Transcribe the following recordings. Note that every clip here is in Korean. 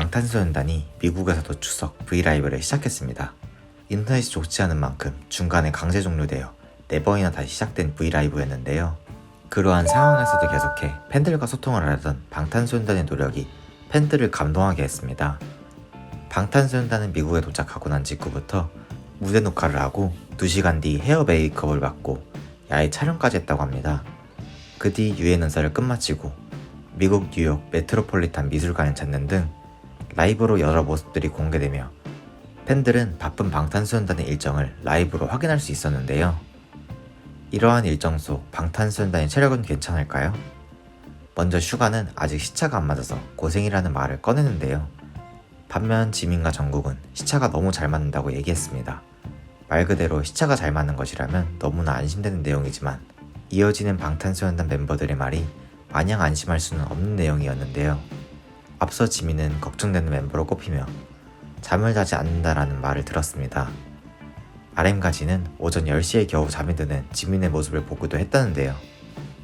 방탄소년단이 미국에서도 추석 브이라이브를 시작했습니다. 인터넷이 좋지 않은 만큼 중간에 강제 종료되어 네 번이나 다시 시작된 브이라이브였는데요. 그러한 상황에서도 계속해 팬들과 소통을 하려던 방탄소년단의 노력이 팬들을 감동하게 했습니다. 방탄소년단은 미국에 도착하고 난 직후부터 무대 녹화를 하고 2시간 뒤 헤어 메이크업을 받고 야외 촬영까지 했다고 합니다. 그 뒤 유엔 은사를 끝마치고 미국 뉴욕 메트로폴리탄 미술관을 찾는 등 라이브로 여러 모습들이 공개되며 팬들은 바쁜 방탄소년단의 일정을 라이브로 확인할 수 있었는데요. 이러한 일정 속 방탄소년단의 체력은 괜찮을까요? 먼저 슈가는 아직 시차가 안 맞아서 고생이라는 말을 꺼내는데요. 반면 지민과 정국은 시차가 너무 잘 맞는다고 얘기했습니다. 말 그대로 시차가 잘 맞는 것이라면 너무나 안심되는 내용이지만 이어지는 방탄소년단 멤버들의 말이 마냥 안심할 수는 없는 내용이었는데요. 앞서 지민은 걱정되는 멤버로 꼽히며 잠을 자지 않는다라는 말을 들었습니다. RM과 지는 오전 10시에 겨우 잠이 드는 지민의 모습을 보기도 했다는데요.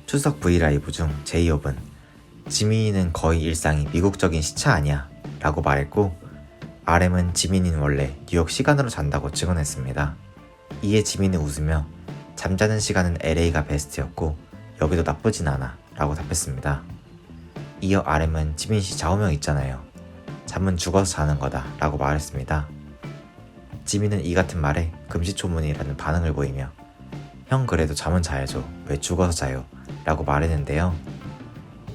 추석 브이라이브 중 제이홉은 지민이는 거의 일상이 미국적인 시차 아니야 라고 말했고 RM은 지민이는 원래 뉴욕 시간으로 잔다고 증언했습니다. 이에 지민이 웃으며 잠자는 시간은 LA가 베스트였고 여기도 나쁘진 않아 라고 답했습니다. 이어 RM은 지민 씨 좌우명 있잖아요. 잠은 죽어서 자는 거다 라고 말했습니다. 지민은 이 같은 말에 금시초문이라는 반응을 보이며 형 그래도 잠은 자야죠 왜 죽어서 자요 라고 말했는데요.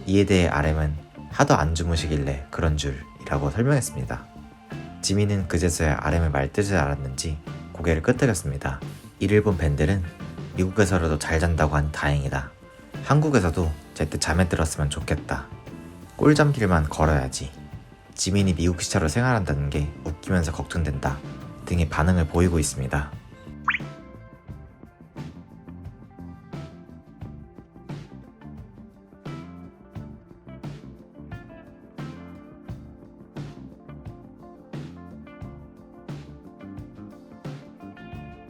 이에 대해 RM은 하도 안 주무시길래 그런 줄이라고 설명했습니다. 지민은 그제서야 RM의 말뜻을 알았는지 고개를 끄덕였습니다. 이를 본 팬들은 미국에서라도 잘 잔다고 하니 다행이다. 한국에서도 제때 잠에 들었으면 좋겠다. 꿀잠 길만 걸어야지. 지민이 미국 시차로 생활한다는 게 웃기면서 걱정된다. 등의 반응을 보이고 있습니다.